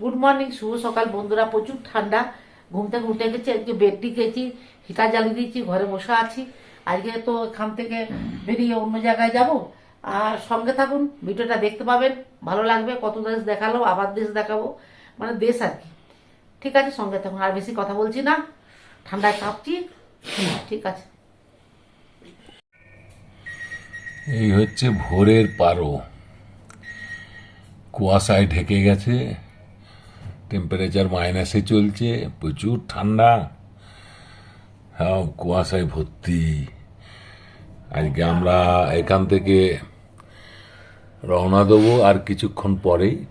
Good morning শুভ সকাল বন্ধুরা। প্রচুর ঠান্ডা। ঘুম থেকে উঠে গেছি, আজকে বেডটি খেয়েছি, হিটার জ্বালিয়ে দিয়েছি, ঘরে বসে আছি। আজকে তো এখান থেকে বেরিয়ে অন্য জায়গায় যাব। আর সঙ্গে থাকুন, ভিডিওটা দেখতে পাবেন, ভালো লাগবে, কত দেশ দেখাল, আবার দেশ দেখাবো মানে দেশ আর কি। ঠিক আছে, সঙ্গে থাকুন, আর বেশি কথা বলছি না। ঠান্ডায় কাঁপছি ঠিক আছে। এই হচ্ছে ভোরের পারো। কুয়াশায় ঢেকে গেছে টেম্পারেচার মাইনাসে চলছে, প্রচুর ঠান্ডা। হ্যাঁ কুয়াশায় ভর্তি। আজকে আমরা এখান থেকে রওনা দেবো আর কিছুক্ষণ পরেই।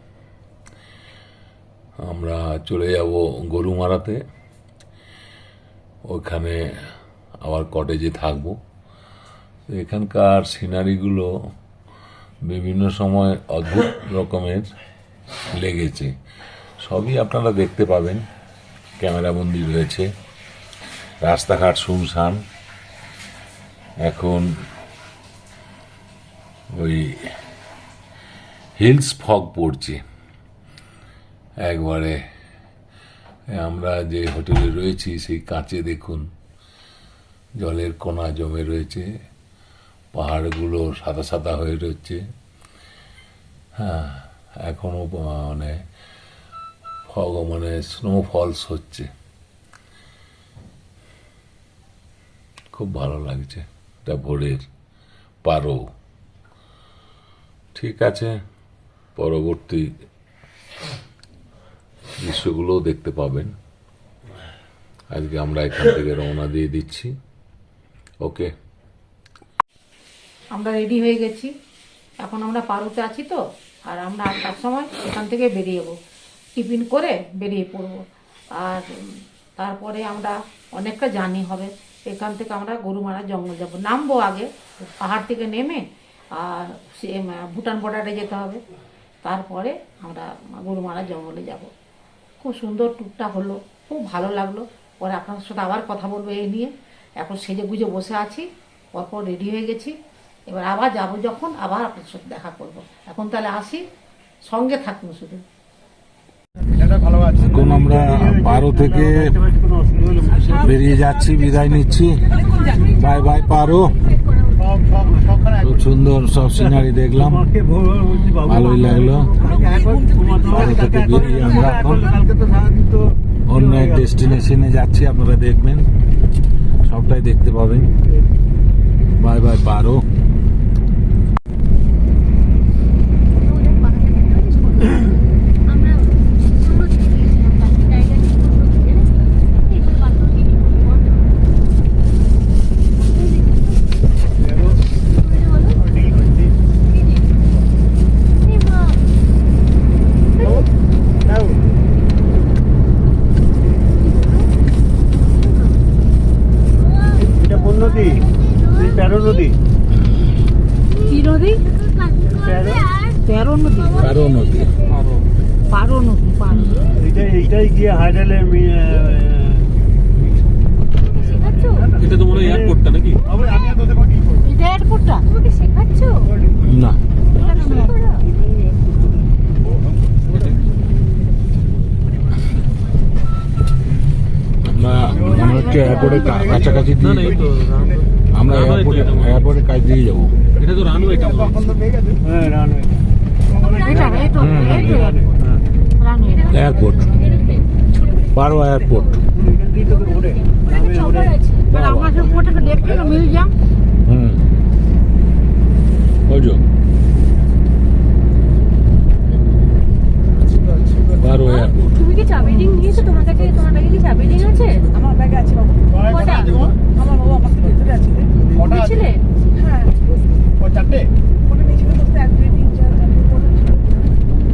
আমরা চলে যাব গরুমারাতে। ওখানে আবার কটেজে থাকব। এখানকার সিনারিগুলো বিভিন্ন সময় অদ্ভুত রকমের লেগেছে। সবই আপনারা দেখতে পাবেন। ক্যামেরাবন্দি রয়েছে। রাস্তাঘাট শুনশান। এখন ওই হিলস ফগ পড়ছে। একবারে আমরা যে হোটেলে রয়েছি, সেই কাঁচে দেখুন। জলের কোনা জমে রয়েছে। পাহাড়গুলো সাদা সাদা হয়ে রয়েছে। হ্যাঁ এখনও মানে ফগ মানে স্নোফলস হচ্ছে। খুব ভালো লাগছে এটা ভোরের পারো ঠিক আছে, পরবর্তী দৃশ্যগুলোও দেখতে পাবেন। আজকে আমরা এখান থেকে রওনা দিয়ে দিচ্ছি। ওকে। আমরা রেডি হয়ে গেছি। এখন আমরা পারুতে আছি তো, আর আমরা আটটার সময় এখান থেকে বেরিয়ে যাব। টিফিন করে বেরিয়ে পড়ব। আর তারপরে আমরা অনেকটা জার্নি হবে। এখান থেকে আমরা গরুমারা জঙ্গল যাব। নামবো আগে, পাহাড় থেকে নেমে, আর সে ভুটান বর্ডারে যেতে হবে। তারপরে আমরা গরুমারা জঙ্গলে যাব। খুব সুন্দর ট্যুরটা হলো, খুব ভালো লাগল। পরে আপনার সাথে আবার কথা বলব এই নিয়ে। এখন সেজে গুজে বসে আছি, পরপর রেডি হয়ে গেছি। এবার আবার যাব যখন, আবার আপনার সাথে দেখা করব। এখন তাহলে আসি, সঙ্গে থাকুন শুধু। এখন আমরা পারো থেকে বেরিয়ে যাচ্ছি, বিদায় নিচ্ছি। বাই বাই পারো। খুব সুন্দর সব সিনারি দেখলাম। ভালোই লাগল। পারো থেকে বেরিয়ে আমরা এখন অন্য এক ডেস্টিনেশনে যাচ্ছি, আপনারা দেখবেন। সবটাই দেখতে পাবেন। বাই বাই পারো আমরা ছোট থেকে গেছিলাম বাকি টাইগার ছোট থেকে এগুলো বাকি টিকিট এটা কোন নদী এই প্যারো নদী কি নদী তেরো নদী পারো নদী পারো নদী পারো এইটা এইটাই গিয়ে হাইডালে এটা তো মনে হয় এয়ারপোর্টটা নাকি আমি আর তোদের কি করব এটা এয়ারপোর্টটা তোমাকে শেখাচ্ছ না আমরা মনে হচ্ছে এয়ারপোর্টের কাছাকাছি না দিয়ে আমরা এয়ারপোর্টে এটা। এয়ারপোর্টের কাছ দিয়ে যাব। এটা তো রানওয়েটা হ্যাঁ। রানওয়ে এয়ারপোর্ট পারো এয়ারপোর্ট হুম। ওই পারো এয়ারপোর্ট তুমি কি চাবি রিং নিয়েছো? তোমার কাছে তোমার ব্যাগে কি চাবি রিং আছে? আমার ব্যাগে আছে বাবু। কটা? আমার বাবু আমার ভেতরে আছে। কটা আছে? ছিলে হ্যাঁ। ও চারটে? ওটা নিয়েছিল তো এক দুই তিন চার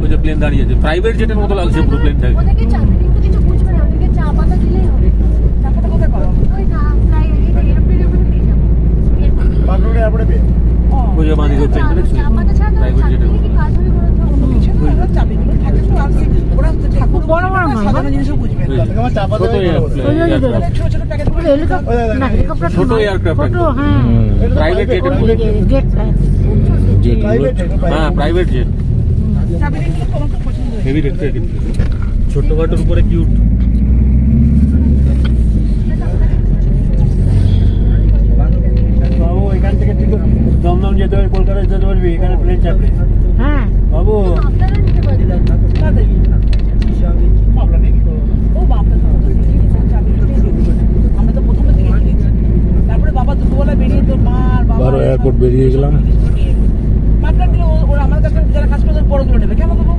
ওই যে প্লেন দাঁড়িয়ে আছে। প্রাইভেট জেটের মতো লাগছে পুরো প্লেনটাকে ওদেরকে চাবি রিং তো কিছু বুঝবে না ওদেরকে চা পাতা দিলেই হবে। চাপাটা কোথায় পাবো ওই না ফ্লাই এরোপ্লেনের ওখানে পেয়ে যাব। পারো এয়ারপোর্টে পেয়ে ওই যে বাঁদিকে চা চা পাতা ছাড়া তো প্রাইভেট চাবি জেটের কাজ হবে বলো তো? অন্য কিছু না চাবিগুলো থাকে তো আর ছোট বাটোর উপরে কিউট বাবু এখান থেকে দমদম যেতে পারবি কলকাতায় যেতে পারবি এখানে প্লেন চাপড়ে হ্যাঁ। বাবু। বারো এয়ারপোর্ট বেরিয়ে গেলাম। আমার কাছে যারা কাজ করে বড় তুলে নেবে। কেমন দেবো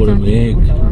what to make.